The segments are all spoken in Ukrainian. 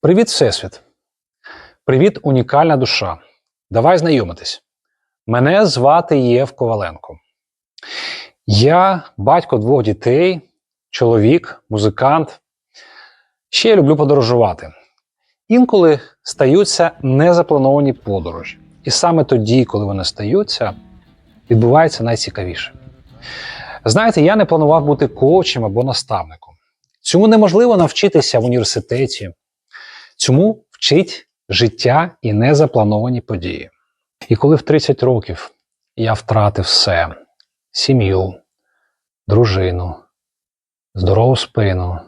Привіт, Всесвіт! Привіт, унікальна душа! Давай знайомитись. Мене звати Єв Коваленко. Я батько двох дітей, чоловік, музикант. Ще я люблю подорожувати. Інколи стаються незаплановані подорожі. І саме тоді, коли вони стаються, відбувається найцікавіше. Знаєте, я не планував бути коучем або наставником. Цьому неможливо навчитися в університеті. Цьому вчить життя і незаплановані події. І коли в 30 років я втратив все: сім'ю, дружину, здорову спину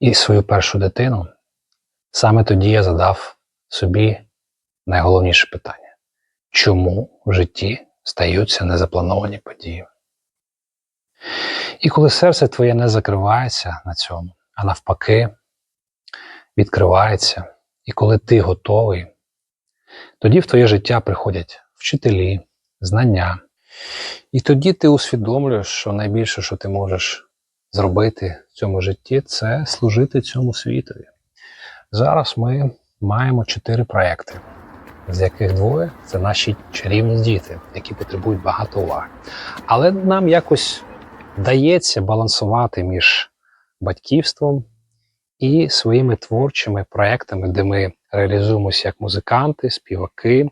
і свою першу дитину, саме тоді я задав собі найголовніше питання: чому в житті стаються незаплановані події? І коли серце твоє не закривається на цьому, а навпаки, відкривається, і коли ти готовий, тоді в твоє життя приходять вчителі, знання. І тоді ти усвідомлюєш, що найбільше, що ти можеш зробити в цьому житті, це служити цьому світові. Зараз ми маємо чотири проекти, з яких двоє це наші чарівні діти, які потребують багато уваги. Але нам якось вдається балансувати між батьківством і своїми творчими проектами, де ми реалізуємося як музиканти, співаки,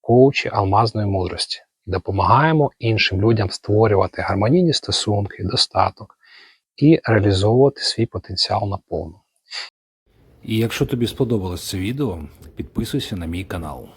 коучі алмазної мудрості допомагаємо іншим людям створювати гармонійні стосунки, достаток і реалізовувати свій потенціал наповну. І якщо тобі сподобалось це відео, підписуйся на мій канал.